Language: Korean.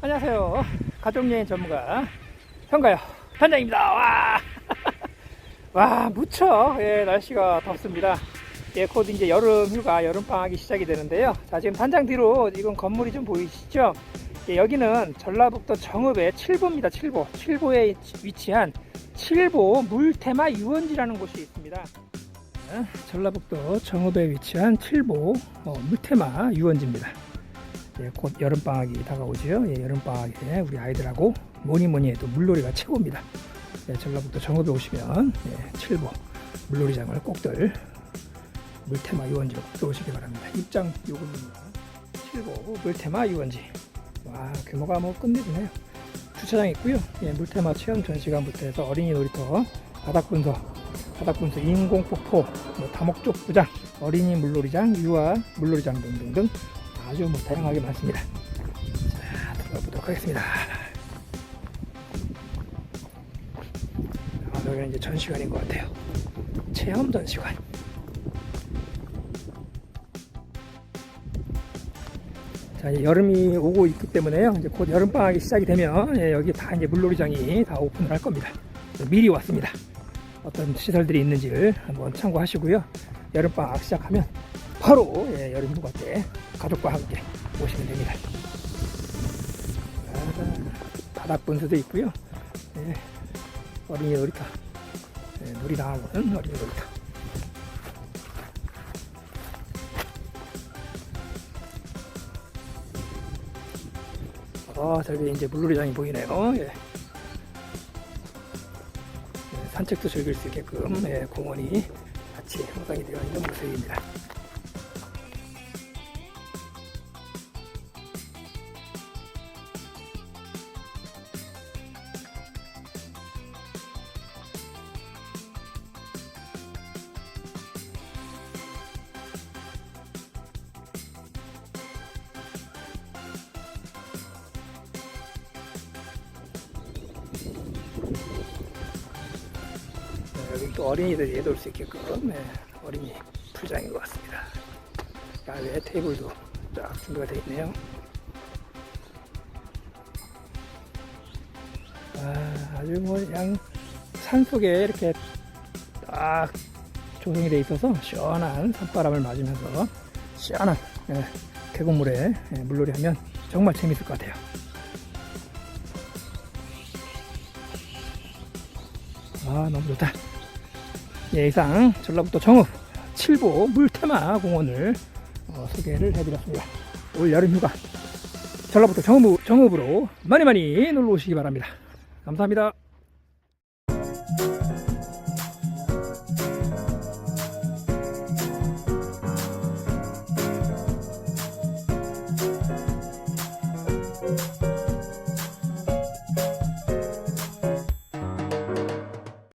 안녕하세요. 가족여행 전문가 현가요 단장입니다. 와, 와 무척 예, 날씨가 덥습니다. 예, 곧 이제 여름 휴가, 여름 방학이 시작이 되는데요. 자, 지금 단장 뒤로 이건 건물이 좀 보이시죠? 예, 여기는 전라북도 정읍의 칠보입니다. 칠보. 칠보에 위치한 칠보 물테마 유원지라는 곳이 있습니다. 자, 전라북도 정읍에 위치한 칠보 어, 물테마 유원지입니다. 예, 곧 여름 방학이 다가오지요. 예, 여름 방학에 우리 아이들하고 뭐니 뭐니 해도 물놀이가 최고입니다. 예, 전라북도 정읍에 오시면 예, 칠보 물놀이장을 꼭들 물테마 유원지로 꼭 오시기 바랍니다. 입장 요금입니다. 칠보 물테마 유원지. 와 규모가 뭐 끝내주네요. 주차장 있고요. 예, 물테마 체험 전시관부터 해서 어린이 놀이터, 바닥분서, 바닥분서 인공폭포, 뭐 다목적 구장, 어린이 물놀이장, 유아 물놀이장 등등등 아주 뭐 다양하게 많습니다. 자, 들어가 보도록 하겠습니다. 아, 여기는 이제 전시관인 것 같아요. 체험 전시관. 자, 이제 여름이 오고 있기 때문에요. 이제 곧 여름 방학이 시작이 되면 예, 여기 다 이제 물놀이장이 다 오픈을 할 겁니다. 미리 왔습니다. 어떤 시설들이 있는지를 한번 참고하시고요. 여름 방학 시작하면 바로 예, 휴가 때 가족과 함께 오시면 됩니다. 아, 바닥 분수도 있고요. 예, 어린이 놀이터, 예, 놀이 나가는 어린이 놀이터. 어, 저기 이제 물놀이장이 보이네요. 예. 예, 산책도 즐길 수 있게끔 예, 공원이 같이 형성이 되어 있는 모습입니다. 또 어린이들이 놀수 있게끔 네, 어린이 풀장인 것 같습니다. 야외 테이블도 쫙 준비가 되어 있네요. 아, 아주 뭐 그냥 산 속에 이렇게 딱 조성이 되어 있어서 시원한 산바람을 맞으면서 시원한 예, 계곡물에 예, 물놀이 하면 정말 재밌을 것 같아요. 아 너무 좋다. 예상 전라북도 정읍 칠보 물테마 공원을 어, 소개를 해드렸습니다. 올 여름 휴가 전라북도 정읍, 정읍으로 많이 많이 놀러 오시기 바랍니다. 감사합니다.